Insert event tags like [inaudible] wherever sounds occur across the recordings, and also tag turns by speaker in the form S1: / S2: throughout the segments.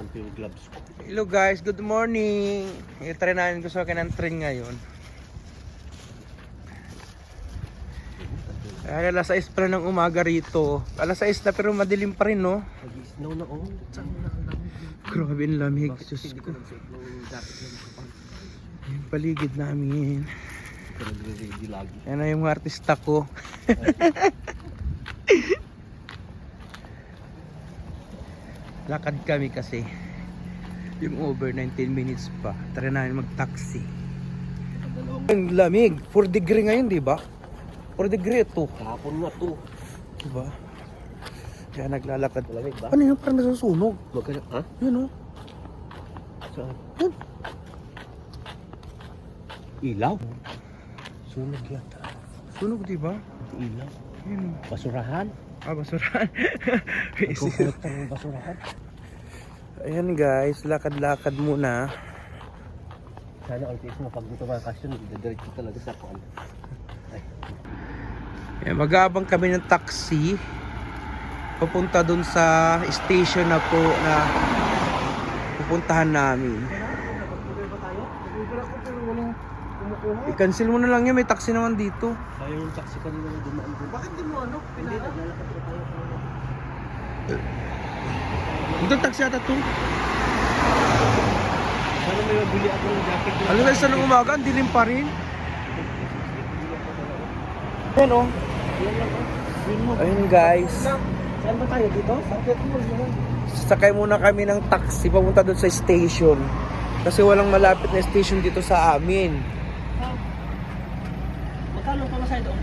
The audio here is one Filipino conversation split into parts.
S1: Nasaan pa yung gloves ko?
S2: Hello guys, good morning. I-try namin gusto ka ng train ngayon. Ay, alas 6 pa ng umaga rito. Alas 6 na pero madilim pa rin, no?
S1: Nag-snow na oh. Ang?
S2: Grabe ang lamig. Diyos ko.
S1: ko.
S2: Yung paligid namin. Yan na yung artista ko. [laughs] Lakad kami kasi. Yung over 19 minutes pa. Try namin mag-taxi. Ang lamig. 4 degree ngayon, di ba? 4 degree ito.
S1: Kahapon nga to.
S2: Di ba? Kaya naglalakad.
S1: Malamig ba?
S2: Ano yun? Parang nasusunog.
S1: Magkano? Ha?
S2: Yun o.
S1: Saan?
S2: Yun.
S1: Ilaw?
S2: Sunog yata. Sunog, di ba?
S1: Ilaw?
S2: Yun.
S1: Basurahan?
S2: Ah, basurahan. [laughs]
S1: Basurahan?
S2: Ayan guys, lakad-lakad muna.
S1: Sana all days mo pag tumakas yun, didiretso talaga sa kuan. Ay,
S2: Ayan, mag-aabang kami ng taxi. Papunta dun sa station na po na pupuntahan namin. I-cancel mo na lang yun, may taxi naman dito.
S1: sayang yung taxi kanina na dumaan doon. Bakit di mo ano? Hindi, naglalakad pa tayo.
S2: Ito taxi ata to.
S1: Sana may mabili ako ng jacket na.
S2: Alam guys, ng umaga, ang dilim pa rin. Ayan o. Ayun guys.
S1: Saan ba tayo dito? Market Mall naman.
S2: Sakay muna kami ng taxi papunta doon sa station. Kasi walang malapit na station dito sa amin.
S1: Magkano pa masaya doon?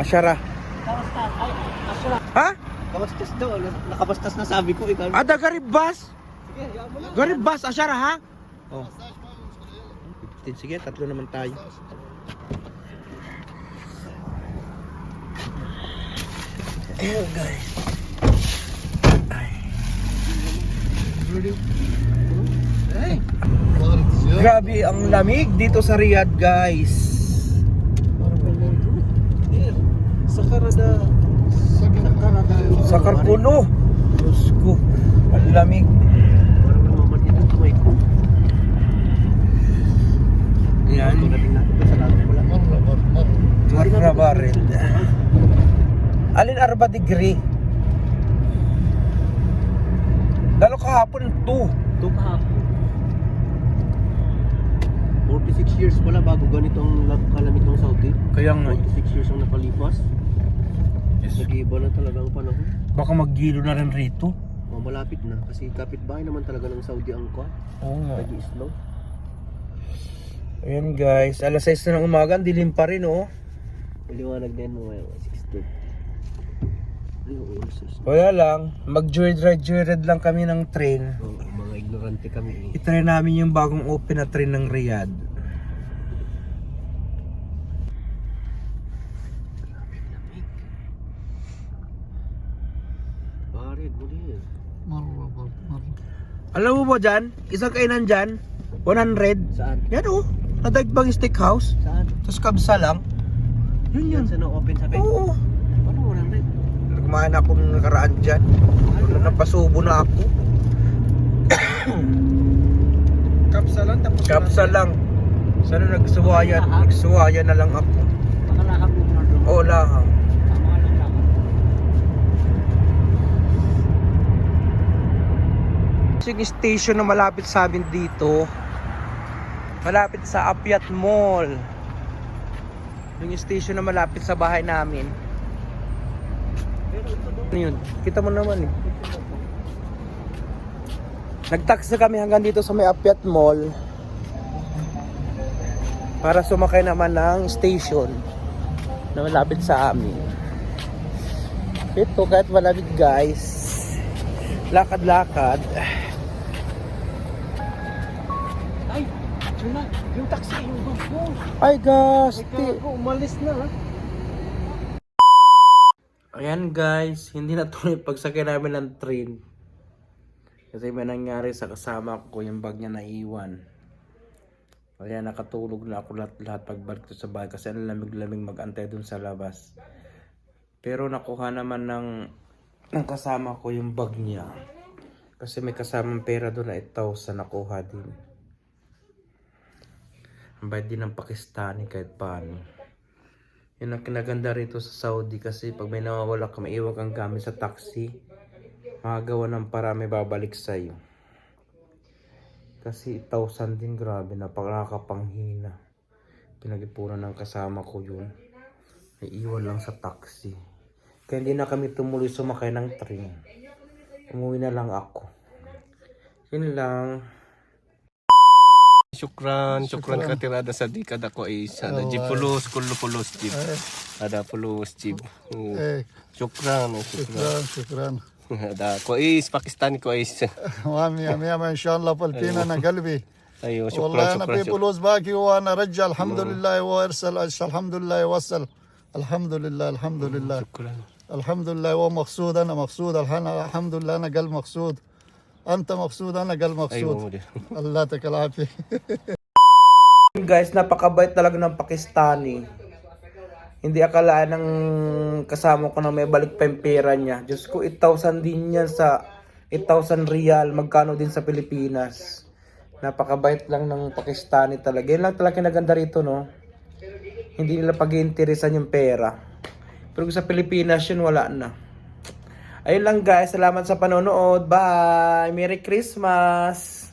S2: Asyara.
S1: Kabastas. Ay, asura.
S2: Ha?
S1: Kabastas daw. Nakabastas na sabi ko. Ikaw.
S2: Ada garibas.
S1: Sige, hayaan mo lang.
S2: Garibas, asyara ha? Oh. 15 sige, tatlo naman tayo. Ayun guys. Ay. Ay. Grabe ang lamig dito sa Riyadh guys.
S1: Sa Canada. Sa
S2: Karpuno. Diyos ko. Ang lamig.
S1: Parang namamanhid ang kamay ko.
S2: Yan. Marra Barrel. Alin arba degree? Lalo kahapon 2.
S1: Ito kahapon. 46 years pala bago ganito ang kalamit ng Saudi.
S2: Kaya nga,
S1: 46 years ang nakalipas. Nag-iiba na talaga ang panahon.
S2: baka maggilo na rin rito.
S1: Oh, malapit na kasi kapitbahay naman talaga ng Saudi ang kwa.
S2: Oo nga.
S1: Nag-i-slow.
S2: Ayan guys, alas 6 na ng umaga, ang dilim pa rin oh.
S1: Maliwanag din mo ngayon. 6.30. Ay, oo, sis.
S2: Wala lang, mag-joyride-joyride lang kami ng train.
S1: Oh, mga ignorante kami eh.
S2: Itry namin yung bagong open na train ng Riyadh.
S1: Barid mo din.
S2: Alam mo ba dyan, isang kainan dyan, 100.
S1: Saan?
S2: Yan oh, nadagbang steakhouse.
S1: Saan?
S2: Tapos kabsa lang. Yun yun.
S1: Sa no-open sabi?
S2: Oo.
S1: Paano mo lang rin?
S2: Kumain ako nung nakaraan dyan. Napasubo na ako. [coughs]
S3: Kapsa lang tapos
S2: Kapsa lang. Sana nagsuwayan. Nagsuwayan na lang ako.
S1: Na doon.
S2: Oo, lahang.
S1: Tama lang lang.
S2: Yung station na malapit sa amin dito. Malapit sa Apiat Mall. Yung station na malapit sa bahay namin. Ano yun? Kita mo naman eh. Nag-taxi kami hanggang dito sa may Apiat Mall. Para sumakay naman ng station na malapit sa amin. Ito kahit malamig guys. Lakad-lakad.
S1: Yun na! Yung taxi! Yung bag ko!
S2: Ay, gasti.
S1: Ikaw, umalis na ha?
S2: Ayan guys, hindi na tuloy pagsakay namin ng train. Kasi may nangyari sa kasama ko yung bag niya naiwan. Kaya nakatulog na ako lahat-lahat pagbalik ko sa bahay kasi ang lamig-lamig mag-antay dun sa labas. Pero nakuha naman ng, ng kasama ko yung bag niya. Kasi may kasamang pera doon na 8,000 nakuha din. Ang bayad din ng Pakistani kahit paano. Yun ang kinaganda rito sa Saudi kasi pag may nawawala ka, maiwan kang gamit sa taxi, makagawa ng para may babalik sa'yo. Kasi 1,000 din grabe, napakakapanghina. Pinag-ipunan ng kasama ko yun. Naiiwan lang sa taxi. Kaya hindi na kami tumuloy sumakay ng train. Umuwi na lang ako. Yun lang.
S1: Syukran, syukran ka tirada sa di kada ko is ada jib pulos, kullo pulos jib. Ada pulos jib. Hmm.
S4: Eh,
S1: Syukran, syukran.
S4: شكرا شكرا [laughs]
S1: Ada ko is Pakistani ko is.
S4: وامي يا ميامة ان شاء الله فلبين أنا قلبي
S1: Ayo, syukran,
S4: والله أنا
S1: syukran.
S4: في
S1: syukran.
S4: فلوس باقي وأنا رجع الحمد لله وارسل الحمد لله يوصل الحمد لله الحمد لله
S1: Syukran.
S4: الحمد لله هو مقصود أنا مقصود الحمد لله أنا قلب مقصود انت مقصود انا قلب
S1: Ayo,
S4: مقصود
S1: mo din.
S4: الله يعطيك العافيه
S2: Guys, napakabait talaga ng Pakistani. Hindi akalaan ng kasama ko na may balik pa yung pera niya. Diyos ko, 8,000 din yan sa 8,000 real. Magkano din sa Pilipinas. Napakabait lang ng Pakistani talaga. Yan lang talaga naganda rito, no? Hindi nila pag-iinteresan yung pera. Pero kung sa Pilipinas yun, wala na. Ayun lang guys, salamat sa panonood. Bye! Merry Christmas!